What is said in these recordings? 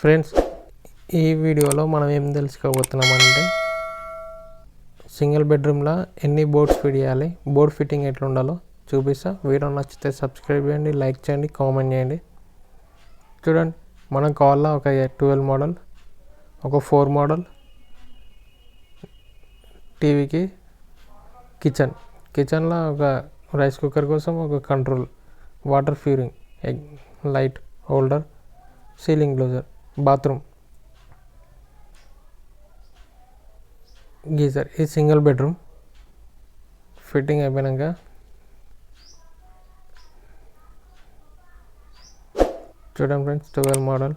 Friends ఈ వీడియోలో మనం ఏం తెలుసుకోబోతున్నామంటే సింగిల్ బెడ్రూమ్లో ఎన్ని బోర్డ్స్ ఫిట్ చేయాలి బోర్డ్ ఫిట్టింగ్ ఎట్లా ఉండాలో చూపిస్తా. వీడియో నచ్చితే సబ్స్క్రైబ్ చేయండి లైక్ చేయండి కామెంట్ చేయండి. చూడండి మనం కావాలా ఒక ట్వెల్వ్ మోడల్ ఒక ఫోర్ మోడల్ టీవీకి కిచెన్. కిచెన్లో ఒక రైస్ కుక్కర్ కోసం ఒక control water ఫ్యూరింగ్ egg light holder ceiling గ్లోజర్ bathroom geyser ఇది సింగిల్ బెడ్రూమ్ ఫిట్టింగ్ అయిపోయాక చూడండి ఫ్రెండ్స్ ట్వెల్వ్ మోడల్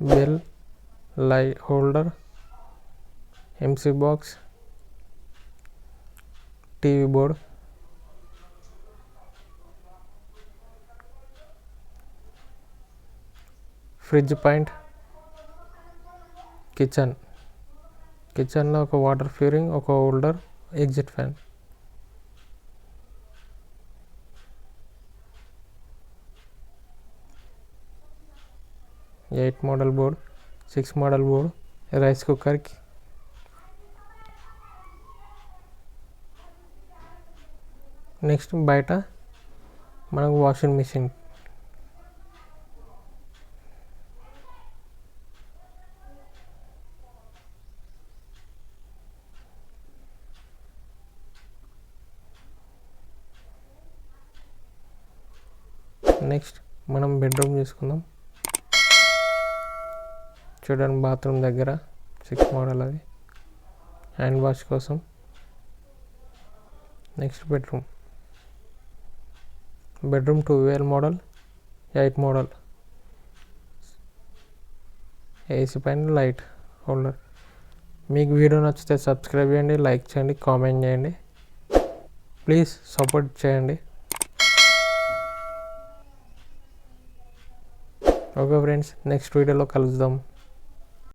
బెల్ లై holder MC box TV board fridge point kitchen కిచెన్లో ఒక వాటర్ ఫ్యూరింగ్ ఒక holder exit fan eight model board six model board rice కుక్కర్కి next బయట మనకు వాషింగ్ మిషన్ నెక్స్ట్ మనం బెడ్రూమ్ తీసుకుందాం చూడండి బాత్రూమ్ దగ్గర సిక్స్ మోడల్ అది. హ్యాండ్ వాష్ కోసం. Next bedroom bedroom twelve model eight model AC పైన లైట్ హోల్డర్ మీకు వీడియో నచ్చితే సబ్స్క్రైబ్ చేయండి లైక్ చేయండి కామెంట్ చేయండి. ప్లీజ్ సపోర్ట్ చేయండి. ఓకే ఫ్రెండ్స్ నెక్స్ట్ వీడియోలో కలుద్దాం.